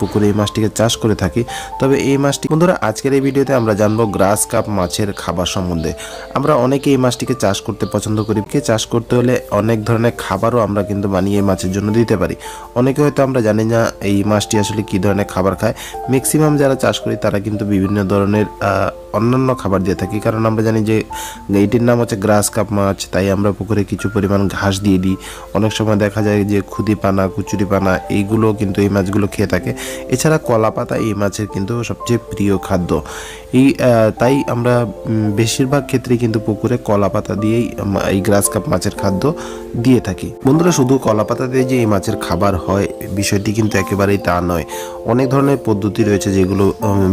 পুকুরে এই মাছটিকে চাষ করে থাকি। তবে এই মাছটি বন্ধুরা, আজকের এই ভিডিওতে আমরা জানব গ্রাস কাপ মাছের খাবার সম্বন্ধে। আমরা অনেকে এই মাছটিকে চাষ করতে পছন্দ করি। কে চাষ করতে হলে অনেক ধরনের খাবারও আমরা কিন্তু বানিয়ে মাছের জন্য দিতে পারি। অনেকে হয়তো আমরা জানি না এই মাছটি আসলে কী ধরনের খাবার খায়। ম্যাক্সিমাম যারা চাষ করি তারা কিন্তু বিভিন্ন ধরনের অন্যান্য খাবার দিয়ে থাকি। কারণ আমরা জানি যে এইটির নাম হচ্ছে গ্রাস কাপ মাছ, তাই আমরা পুকুরে কিছু পরিমাণ ঘাস দিয়ে দিই। অনেক সময় দেখা যায় যে খুদি পানা কুচুরি পানা এইগুলো কিন্তু এই মাছগুলো খেয়ে থাকে। এছাড়া কলা পাতা এই মাছের কিন্তু সবচেয়ে প্রিয় খাদ্য। এই তাই আমরা বেশিরভাগ ক্ষেত্রে কিন্তু পুকুরে কলা পাতা দিয়েই এই গ্রাস কাপ মাছের খাদ্য দিয়ে থাকি। বন্ধুরা শুধু কলা পাতা দিয়ে যে এই মাছের খাবার হয় বিষয়টি কিন্তু একেবারেই তা নয়। অনেক ধরনের পদ্ধতি রয়েছে যেগুলো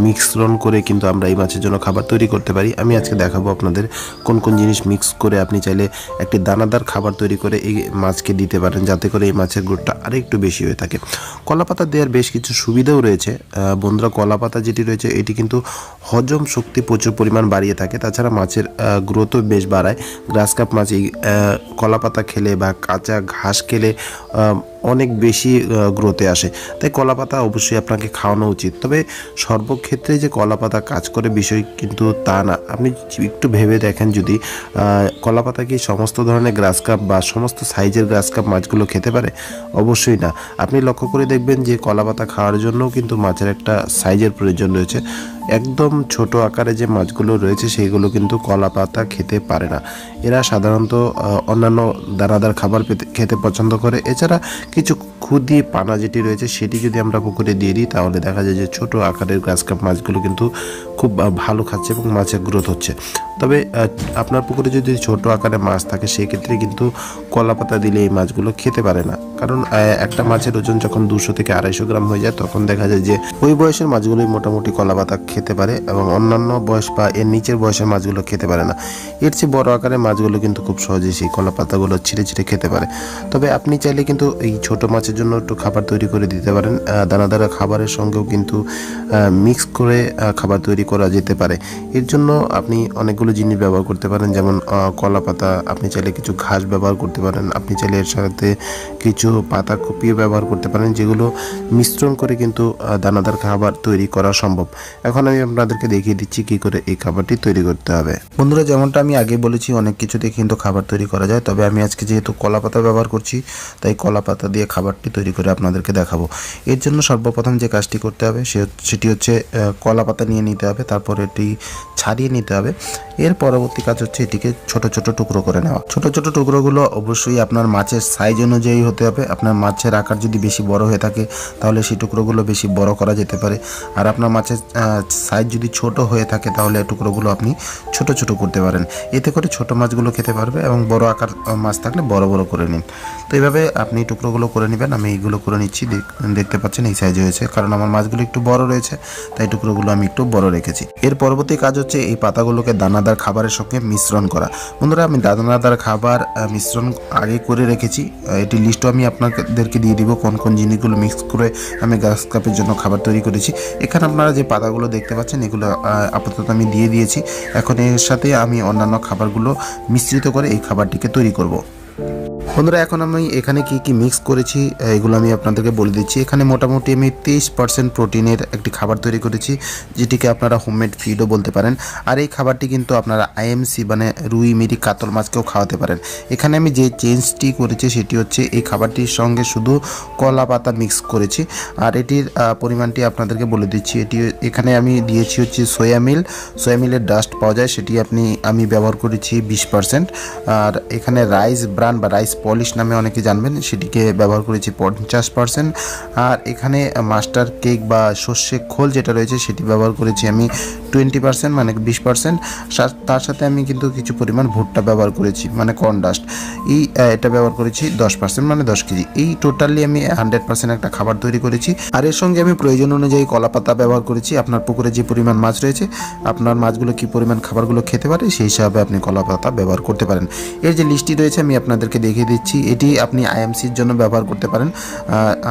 মিশ্রণ করে কিন্তু আমরা এই মাছের জন্য খাবার তৈরি করতে পারি। আমি আজকে দেখাবো আপনাদের কোন কোন জিনিস মিক্স করে আপনি চাইলে একটি দানাদার খাবার তৈরি করে এই মাছকে দিতে পারেন যাতে করে এই মাছের গ্রোথটা আরেকটু বেশি হয়ে থাকে। কলা পাতা দেওয়ার বেশ কিছু সুবিধাও রয়েছে। বন্ধুরা কলা পাতা যেটি রয়েছে এটি কিন্তু হজম শক্তি প্রচুর পরিমাণ বাড়িয়ে থাকে। তাছাড়া মাছের গ্রোথও বেশ বাড়ায়। গ্রাস কাপ মাছ এই আহ, কলা পাতা খেলে বা কাঁচা ঘাস খেলে আহ, অনেক বেশি গ্রোথে আসে। তাই কলা পাতা অবশ্যই আপনাকে খাওয়ানো উচিত। তবে সর্বক্ষেত্রে যে কলা পাতা কাজ করে বিষয় কিন্তু তা না। আপনি একটু ভেবে দেখেন যদি কলা পাতা কি সমস্ত ধরনের গ্রাস কাপ বা সমস্ত সাইজের গ্রাস কাপ মাছগুলো খেতে পারে? অবশ্যই না। আপনি লক্ষ্য করে দেখবেন যে কলা পাতা খাওয়ার জন্যও কিন্তু মাছের একটা সাইজের প্রয়োজন রয়েছে। একদম ছোট আকারে যে মাছগুলো রয়েছে সেইগুলো কিন্তু কলা পাতা খেতে পারে না। এরা সাধারণত অন্যান্য দানাদার খাবার পেতে, খেতে পছন্দ করে। এছাড়া কিছু ক্ষুদি পানা যেটি রয়েছে সেটি যদি আমরা পুকুরে দিয়ে দিই, তাহলে দেখা যায় যে ছোট আকারের গ্রাস কাপ মাছগুলো কিন্তু খুব ভালো খাচ্ছে এবং মাছের গ্রোথ হচ্ছে। তবে আপনার পুকুরে যদি ছোট আকারে মাছ থাকে সেক্ষেত্রে কিন্তু কলা পাতা দিলে এই মাছগুলো খেতে পারে না। কারণ একটা মাছের ওজন যখন দুশো থেকে আড়াইশো গ্রাম হয়ে যায় তখন দেখা যায় যে ওই বয়সের মাছগুলোই মোটামুটি কলা পাতা খেতে পারে এবং অন্যান্য বয়স বা এর নিচের বয়সের মাছগুলো খেতে পারে না। এর চেয়ে বড় আকারের মাছগুলো কিন্তু খুব সহজেই সেই কলা পাতাগুলো ছিঁড়ে ছিঁড়ে খেতে পারে। তবে আপনি চাইলে কিন্তু এই ছোট মাছের জন্য একটু খাবার তৈরি করে দিতে পারেন। আহ, দানাদার খাবারের সঙ্গেও কিন্তু মিক্স করে খাবার তৈরি করা যেতে পারে। এর জন্য আপনি অনেকগুলো জিনিস ব্যবহার করতে পারেন, যেমন কলা পাতা, আপনি চাইলে কিছু ঘাস ব্যবহার করতে পারেন, আপনি চাইলে এর সাথে কিছু পাতা কুপিয়ে ব্যবহার করতে পারেন, যেগুলো মিশ্রণ করে কিন্তু দানাদার খাবার তৈরি করা সম্ভব। এখন আমি আপনাদেরকে দেখিয়ে দিচ্ছি কি করে এই খাবারটি তৈরি করতে হবে। বন্ধুরা, যেমনটা আমি আগে বলেছি, অনেক কিছুতে কিন্তু খাবার তৈরি করা যায়, তবে আমি আজকে যেহেতু কলা পাতা ব্যবহার করছি, তাই কলা পাতা দিয়ে খাবারটি তৈরি করে আপনাদেরকে দেখাবো। এর জন্য সর্বপ্রথম যে কাজটি করতে হবে সেটি হচ্ছে কলা পাতা নিয়ে নিতে হবে, তারপর এটি ছাড়িয়ে নিতে হবে। এর পরবর্তী কাজ হচ্ছে এটিকে ছোট ছোট টুকরো করে নেওয়া। ছোট ছোট টুকরোগুলো অবশ্যই আপনার মাছের সাইজ অনুযায়ী হতে হবে। আপনার মাছের আকার যদি বেশি বড় হয়ে থাকে, তাহলে সেই টুকরোগুলো বেশি বড় করা যেতে পারে। আর আপনার মাছের সাইজ যদি ছোট হয়ে থাকে, তাহলে টুকরোগুলো আপনি ছোট ছোট করতে পারেন। এতে করে ছোট মাছগুলো খেতে পারবে এবং বড় আকার মাছ থাকলে বড় বড় করে নিন। তো এইভাবে আপনি টুকরোগুলো করে নেবেন। আমি এইগুলো করে নিচ্ছি। দেখ- দেখতে পাচ্ছেন এই সাইজ হয়েছে। কারণ আমার মাছগুলো একটু বড় রয়েছে, তাই টুকরোগুলো আমি একটু বড় রেখেছি। এর পরবর্তী কাজ হচ্ছে এই পাতাগুলোকে দানাদার খাবারের সঙ্গে মিশ্রণ করা। বন্ধুরা, আমি দানাদার খাবার মিশ্রণ আগে করে রেখেছি। এটি লিস্টও আমি আপনাদেরকে দিয়ে দিব কোন কোন জিনিসগুলো মিক্স করে আমি গ্যাস কাপের জন্য খাবার তৈরি করেছি। এখানে আপনারা যে পাতাগুলো দেখতে পাচ্ছেন, এগুলো আপাতত আমি দিয়ে দিয়েছি। এখন এর সাথে আমি অন্যান্য খাবারগুলো মিশ্রিত করে এই খাবারটিকে তৈরি করব। বন্ধুরা, এখন আমি এখানে কি কি মিক্স করেছি, এগুলো আমি আপনাদেরকে বলে দিচ্ছি। এখানে মোটামুটি আমি তেইশ পার্সেন্ট প্রোটিনের একটি খাবার তৈরি করেছি, যেটিকে আপনারা হোমমেড ফিডও বলতে পারেন। আর এই খাবারটি কিন্তু আপনারা আইএমসি মানে রুই, মিরি, কাতল মাছকেও খাওয়াতে পারেন। এখানে আমি যে চেঞ্জটি করেছি, সেটি হচ্ছে এই খাবারটির সঙ্গে শুধু কলা পাতা মিক্স করেছি। আর এটির পরিমাণটি আপনাদেরকে বলে দিচ্ছি। এটি এখানে আমি দিয়েছি হচ্ছে সয়া মিল সয়া মিলের ডাস্ট পাওয়া যায়, সেটি আপনি, আমি ব্যবহার করেছি বিশ পার্সেন্ট আর এখানে রাইস ব্রান বা রাইস পলিশ নামে অনেকে জানবেন, সেটিকে ব্যবহার করেছি পঞ্চাশ পার্সেন্ট আর এখানে মাস্টার কেক বা সর্ষে খোল যেটা রয়েছে, সেটি ব্যবহার করেছি আমি টোয়েন্টি পার্সেন্ট মানে বিশ পার্সেন্ট তার সাথে আমি কিন্তু কিছু পরিমাণ ভুট্টা ব্যবহার করেছি মানে কর্ন ডাস্ট। এই এটা ব্যবহার করেছি দশ পার্সেন্ট মানে দশ কেজি। এই টোটালি আমি হান্ড্রেড পার্সেন্ট একটা খাবার তৈরি করেছি। আর এর সঙ্গে আমি প্রয়োজন অনুযায়ী কলা পাতা ব্যবহার করেছি। আপনার পুকুরে যে পরিমাণ মাছ রয়েছে, আপনার মাছগুলো কি পরিমাণ খাবারগুলো খেতে পারে, সেই হিসাবে আপনি কলা পাতা ব্যবহার করতে পারেন। এর যে লিস্টটি রয়েছে, আমি আপনাদেরকে দেখিয়ে দিচ্ছি। এটি আপনি আইএমসির জন্য ব্যবহার করতে পারেন।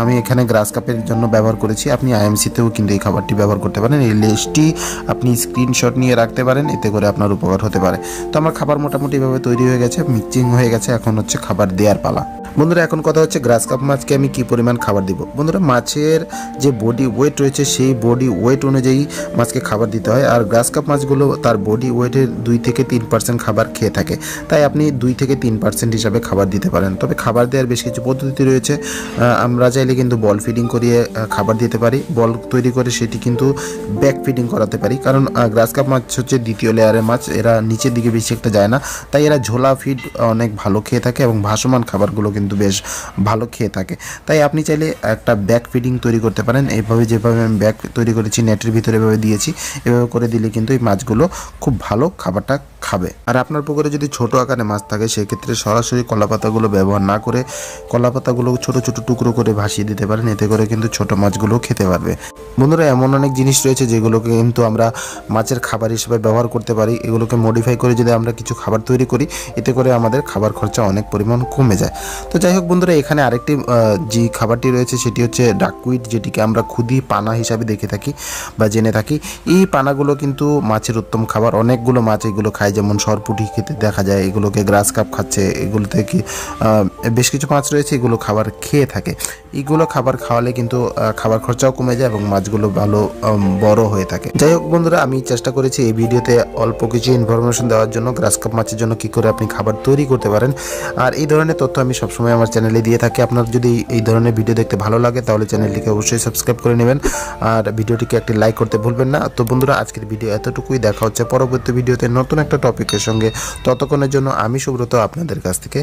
আমি এখানে গ্রাস কাপের জন্য ব্যবহার করেছি। আপনি আইএমসিতেও কিন্তু এই খাবারটি ব্যবহার করতে পারেন। এই লেসটি আপনি স্ক্রিনশট নিয়ে রাখতে পারেন। এতে করে আপনার উপকার হতে পারে। তো আমার খাবার মোটামুটি এভাবে তৈরি হয়ে গেছে মিক্সিং হয়ে গেছে। এখন হচ্ছে খাবার দেওয়ার পালা। বন্ধুরা, এখন কথা হচ্ছে গ্রাস কাপ মাছকে আমি কি পরিমাণ খাবার দিব? বন্ধুরা, মাছের যে বডি ওয়েট রয়েছে, সেই বডি ওয়েট অনুযায়ী মাছকে খাবার দিতে হয়। আর গ্রাস কাপ মাছগুলো তার বডি ওয়েটের দুই থেকে তিন পার্সেন্ট খাবার খেয়ে থাকে। তাই আপনি দুই থেকে তিন পার্সেন্ট হিসাবে খাবার দিতে পারেন। তবে খাবার দেওয়ার বেশ কিছু পদ্ধতি রয়েছে। আমরা চাইলে কিন্তু বল ফিডিং করিয়ে খাবার দিতে পারি। বল তৈরি করে সেটি কিন্তু ব্যাক ফিডিং করাতে পারি। কারণ গ্রাস কাপ মাছ হচ্ছে দ্বিতীয় লেয়ারের মাছ। এরা নিচের দিকে বেশি একটা যায় না। তাই এরা ঝোলা ফিড অনেক ভালো খেয়ে থাকে এবং ভাসমান খাবারগুলো কিন্তু বেশ ভালো খেয়ে থাকে। তাই আপনি চাইলে একটা ব্যাক ফিডিং তৈরি করতে পারেন। এইভাবে যেভাবে আমি ব্যাক তৈরি করেছি নেটের ভিতরে এভাবে দিয়েছি, এভাবে করে দিলে কিন্তু এই মাছগুলো খুব ভালো খাবারটা খাবে। আর আপনার পুকুরে যদি ছোট আকারে মাছ থাকে, সেক্ষেত্রে সরাসরি কলাপাতাগুলো ব্যবহার না করে কলাপাতাগুলো ছোট ছোট টুকরো করে ভাসিয়ে দিতে পারেন। এতে করে কিন্তু ছোট মাছগুলো খেতে পারবে। বন্ধুরা, এমন অনেক জিনিস রয়েছে যেগুলোকে কিন্তু আমরা মাছের খাবার হিসেবে ব্যবহার করতে পারি। এগুলোকে মডিফাই করে যদি আমরা কিছু খাবার তৈরি করি, এতে করে আমাদের খাবার খরচা অনেক পরিমাণ কমে যায়। তো যাই হোক বন্ধুরা, এখানে আরেকটি যে খাবারটি রয়েছে, সেটি হচ্ছে ডাকুইট যেটিকে আমরা খুদি পানা হিসাবে দেখে থাকি বা জেনে থাকি। এই পানাগুলো কিন্তু মাছের উত্তম খাবার। অনেকগুলো মাছ এগুলো খায়। যেমন সরপুটি খেতে দেখা যায়, এগুলোকে গ্রাস কাপ খাচ্ছে এগুলো থেকে বেশ কিছু মাছ রয়েছে, এগুলো খাবার খেয়ে থাকে। এগুলো খাবার খাওয়ালে কিন্তু খাবার খরচাও কমে যায় এবং মাছগুলো ভালো বড় হয়ে থাকে। যাই হোক বন্ধুরা, আমি চেষ্টা করেছি এই ভিডিওতে অল্প কিছু ইনফরমেশন দেওয়ার জন্য, গ্রাস কাপ মাছের জন্য কি করে আপনি খাবার তৈরি করতে পারেন। আর এই ধরনের তথ্য আমি সবসময় আমার চ্যানেলে দিয়ে থাকি। আপনার যদি এই ধরনের ভিডিও দেখতে ভালো লাগে, তাহলে চ্যানেলটিকে অবশ্যই সাবস্ক্রাইব করে নেবেন। আর ভিডিওটিকে একটি লাইক করতে ভুলবেন না। তো বন্ধুরা, আজকের ভিডিও এতটুকুই। দেখা হচ্ছে পরবর্তী ভিডিওতে নতুন একটা টপিকের সঙ্গে ততক্ষণের জন্য আমি সুব্রত আপনাদের কাছ থেকে